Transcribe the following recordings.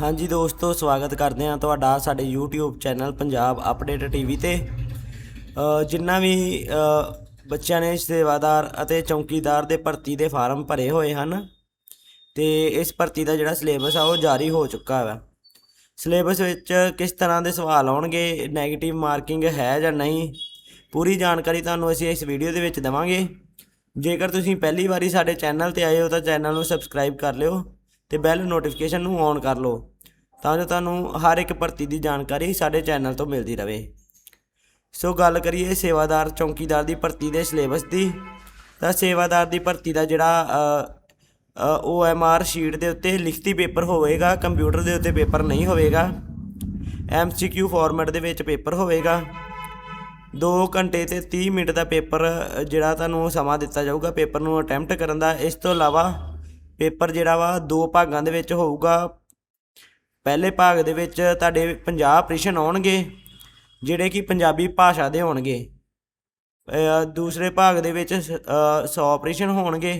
ਹਾਂਜੀ ਦੋਸਤੋ ਸਵਾਗਤ ਕਰਦੇ ਹਾਂ ਤੁਹਾਡਾ ਸਾਡੇ YouTube channel Punjab update TV ਤੇ। ਅ, ਜਿੰਨਾ ਵੀ ਬੱਚਿਆਂ ਨੇ ਸੇਵਾਦਾਰ ਅਤੇ ਚੌਕੀਦਾਰ ਦੇ ਭਰਤੀ ਦੇ ਫਾਰਮ ਭਰੇ ਹੋਏ ਹਨ ਤੇ ਇਸ ਭਰਤੀ ਦਾ ਜਿਹੜਾ ਸਿਲੇਬਸ ਆ ਉਹ ਜਾਰੀ ਹੋ ਚੁੱਕਾ ਹੈ ਸਿਲੇਬਸ ਵਿੱਚ ਕਿਸ ਤਰ੍ਹਾਂ ਦੇ ਸਵਾਲ ਆਉਣਗੇ 네ਗੇਟਿਵ ਮਾਰਕਿੰਗ ਹੈ ਜਾਂ ਨਹੀਂ ਪੂਰੀ ਜਾਣਕਾਰੀ ਤੁਹਾਨੂੰ ਅਸੀਂ ਇਸ ਵੀਡੀਓ ਦੇ ਵਿੱਚ ਦੇਵਾਂਗੇ। ਜੇਕਰ ਤੁਸੀਂ ਪਹਿਲੀ ਵਾਰੀ ਸਾਡੇ ਚੈਨਲ ਤੇ ਆਏ ਹੋ ਤਾਂ ਚੈਨਲ ਨੂੰ ਸਬਸਕ੍ਰਾਈਬ ਕਰ ਲਿਓ। ਤੇ ਬੈਲ ਨੋਟੀਫਿਕੇਸ਼ਨ ਨੂੰ ਔਨ ਕਰ ਲਓ। ਤਾਂ ਜੋ ਤੁਹਾਨੂੰ ਹਰ ਇੱਕ ਭਰਤੀ ਦੀ ਜਾਣਕਾਰੀ ਸਾਡੇ ਚੈਨਲ ਤੋਂ ਮਿਲਦੀ ਰਹੇ। ਸੋ ਗੱਲ ਕਰੀਏ ਸੇਵਾਦਾਰ ਚੌਕੀਦਾਰ ਦੀ ਭਰਤੀ ਦੇ ਸਿਲੇਬਸ ਦੀ। ਤਾਂ ਸੇਵਾਦਾਰ ਦੀ ਭਰਤੀ ਦਾ ਜਿਹੜਾ ਉਹ ਐਮ ਆਰ ਸ਼ੀਟ ਦੇ ਉੱਤੇ ਲਿਖਤੀ ਪੇਪਰ ਹੋਵੇਗਾ ਕੰਪਿਊਟਰ ਦੇ ਉੱਤੇ ਪੇਪਰ ਨਹੀਂ ਹੋਵੇਗਾ ਐਮ ਸੀ ਕਿਊ ਫਾਰਮੈਟ ਦੇ ਵਿੱਚ ਪੇਪਰ ਹੋਵੇਗਾ। 2 ਘੰਟੇ ਤੇ 30 ਮਿੰਟ ਦਾ ਪੇਪਰ, ਜਿਹੜਾ ਤੁਹਾਨੂੰ ਸਮਾਂ ਦਿੱਤਾ ਜਾਊਗਾ ਪੇਪਰ ਨੂੰ ਅਟੈਂਪਟ ਕਰਨ ਦਾ। ਇਸ ਤੋਂ ਇਲਾਵਾ ਪੇਪਰ ਜਿਹੜਾ ਵਾ, ਦੋ ਭਾਗਾਂ ਦੇ ਵਿੱਚ ਹੋਊਗਾ। ਪਹਿਲੇ ਭਾਗ ਦੇ ਵਿੱਚ ਤੁਹਾਡੇ 50 ਪ੍ਰਸ਼ਨ ਆਉਣਗੇ, ਜਿਹੜੇ ਕਿ ਪੰਜਾਬੀ ਭਾਸ਼ਾ ਦੇ ਹੋਣਗੇ। ਦੂਸਰੇ ਭਾਗ ਦੇ ਵਿੱਚ 100 ਪ੍ਰਸ਼ਨ ਹੋਣਗੇ।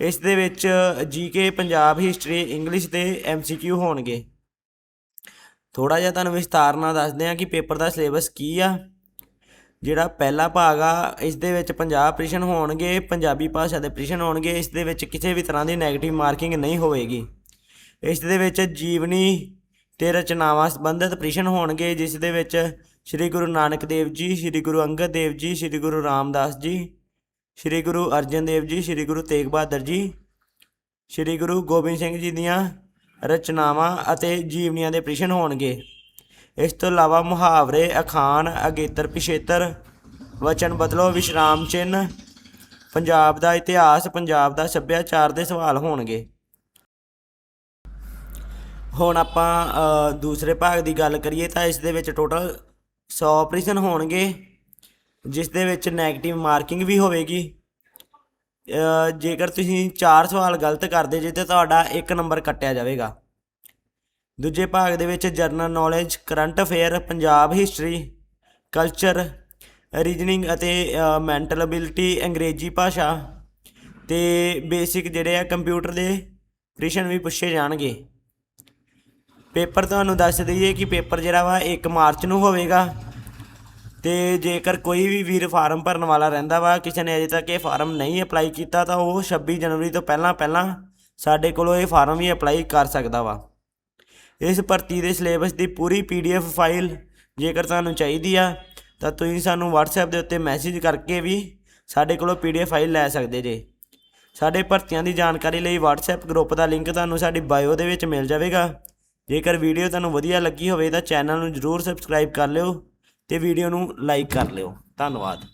ਇਸ ਦੇ ਵਿੱਚ ਜੀਕੇ ਪੰਜਾਬ, ਹਿਸਟਰੀ, ਇੰਗਲਿਸ਼ ਤੇ ਐਮਸੀਕਿਊ ਹੋਣਗੇ। ਥੋੜਾ ਜਿਹਾ ਤੁਹਾਨੂੰ ਵਿਸਤਾਰ ਨਾਲ ਦੱਸਦੇ ਹਾਂ ਕਿ ਪੇਪਰ ਦਾ ਸਿਲੇਬਸ ਕੀ ਆ। ਜਿਹੜਾ ਪਹਿਲਾ ਭਾਗ ਆ, ਇਸ ਦੇ ਵਿੱਚ 50 ਪ੍ਰਸ਼ਨ ਹੋਣਗੇ, ਪੰਜਾਬੀ ਭਾਸ਼ਾ ਦੇ ਪ੍ਰਸ਼ਨ ਹੋਣਗੇ, ਇਸ ਦੇ ਵਿੱਚ ਕਿਸੇ ਵੀ ਤਰ੍ਹਾਂ ਦੀ 네ਗੇਟਿਵ ਮਾਰਕਿੰਗ ਨਹੀਂ ਹੋਵੇਗੀ ਇਸ ਦੇ ਵਿੱਚ ਜੀਵਨੀ ਤੇ ਰਚਨਾਵਾਂ ਸੰਬੰਧਿਤ ਪ੍ਰਸ਼ਨ ਹੋਣਗੇ, ਜਿਸ ਦੇ ਵਿੱਚ ਸ੍ਰੀ ਗੁਰੂ ਨਾਨਕ ਦੇਵ ਜੀ, ਸ੍ਰੀ ਗੁਰੂ ਅੰਗਦ ਦੇਵ ਜੀ, ਸ੍ਰੀ ਗੁਰੂ ਰਾਮਦਾਸ ਜੀ, ਸ੍ਰੀ ਗੁਰੂ ਅਰਜਨ ਦੇਵ ਜੀ, ਸ੍ਰੀ ਗੁਰੂ ਤੇਗ ਬਹਾਦਰ ਜੀ, ਸ੍ਰੀ ਗੁਰੂ ਗੋਬਿੰਦ ਸਿੰਘ ਜੀ ਦੀਆਂ ਰਚਨਾਵਾਂ ਅਤੇ ਜੀਵਨੀਆਂ ਦੇ ਪ੍ਰਸ਼ਨ ਹੋਣਗੇ। ਇਸ ਤੋਂ ਇਲਾਵਾ ਮੁਹਾਵਰੇ, ਅਖਾਣ, ਅਗੇਤਰ, ਪਿਛੇਤਰ, ਵਚਨ ਬਦਲੋ, ਵਿਸ਼ਰਾਮ ਚਿੰਨ ਪੰਜਾਬ ਦਾ ਇਤਿਹਾਸ, ਪੰਜਾਬ ਦਾ ਸੱਭਿਆਚਾਰ ਦੇ ਸਵਾਲ ਹੋਣਗੇ। ਹੁਣ ਆਪਾਂ ਦੂਸਰੇ ਭਾਗ ਦੀ ਗੱਲ ਕਰੀਏ ਤਾਂ ਇਸ ਦੇ ਵਿੱਚ ਟੋਟਲ 100 ਪ੍ਰਸ਼ਨ ਹੋਣਗੇ, ਜਿਸ ਦੇ ਵਿੱਚ 네ਗੇਟਿਵ ਮਾਰਕਿੰਗ ਵੀ ਹੋਵੇਗੀ। ਜੇਕਰ ਤੁਸੀਂ 4 ਸਵਾਲ ਗਲਤ ਕਰਦੇ ਜੇ ਤੇ ਤੁਹਾਡਾ 1 ਨੰਬਰ ਕੱਟਿਆ ਜਾਵੇਗਾ। ਦੂਜੇ ਭਾਗ ਦੇ ਵਿੱਚ general knowledge, current affair, Punjab history, culture, reasoning ਅਤੇ ਮੈਂਟਲ ਅਬਿਲਿਟੀ ਅੰਗਰੇਜ਼ੀ ਭਾਸ਼ਾ ਤੇ ਬੇਸਿਕ ਜਿਹੜੇ ਆ ਕੰਪਿਊਟਰ ਦੇ ਪ੍ਰਸ਼ਨ ਵੀ ਪੁੱਛੇ ਜਾਣਗੇ। ਪੇਪਰ ਤੁਹਾਨੂੰ ਦੱਸ ਦਈਏ ਕਿ ਪੇਪਰ ਜਿਹੜਾ ਵਾ 1 ਮਾਰਚ ਨੂੰ ਹੋਵੇਗਾ ਤੇ ਜੇਕਰ ਕੋਈ ਵੀ ਵੀਰ ਫਾਰਮ ਭਰਨ ਵਾਲਾ ਰਹਿੰਦਾ ਵਾ, ਕਿਸੇ ਨੇ ਅਜੇ ਤੱਕ ਇਹ ਫਾਰਮ ਨਹੀਂ ਅਪਲਾਈ ਕੀਤਾ ਤਾਂ ਉਹ 26 ਜਨਵਰੀ ਤੋਂ ਪਹਿਲਾਂ ਪਹਿਲਾਂ ਸਾਡੇ ਕੋਲੋਂ ਇਹ ਫਾਰਮ ਵੀ ਅਪਲਾਈ ਕਰ ਸਕਦਾ ਵਾ। ਇਸ ਭਰਤੀ ਦੇ ਸਿਲੇਬਸ ਦੀ ਪੂਰੀ ਪੀਡੀਐਫ ਫਾਈਲ ਜੇਕਰ ਤੁਹਾਨੂੰ ਚਾਹੀਦੀ ਆ, ਤਾਂ ਤੁਸੀਂ ਸਾਨੂੰ WhatsApp ਦੇ ਉੱਤੇ ਮੈਸੇਜ ਕਰਕੇ ਵੀ ਸਾਡੇ ਕੋਲੋਂ ਪੀਡੀਐਫ ਫਾਈਲ ਲੈ ਸਕਦੇ ਜੇ। ਸਾਡੇ ਭਰਤੀਆਂ ਦੀ ਜਾਣਕਾਰੀ ਲਈ WhatsApp ਗਰੁੱਪ ਦਾ ਲਿੰਕ ਤੁਹਾਨੂੰ ਸਾਡੀ ਬਾਇਓ ਦੇ ਵਿੱਚ ਮਿਲ ਜਾਵੇਗਾ। ਜੇਕਰ ਵੀਡੀਓ ਤੁਹਾਨੂੰ ਵਧੀਆ ਲੱਗੀ ਹੋਵੇ ਤਾਂ ਚੈਨਲ ਨੂੰ ਜਰੂਰ ਸਬਸਕ੍ਰਾਈਬ ਕਰ ਲਿਓ ਤੇ ਵੀਡੀਓ ਨੂੰ ਲਾਈਕ ਕਰ ਲਿਓ। ਧੰਨਵਾਦ।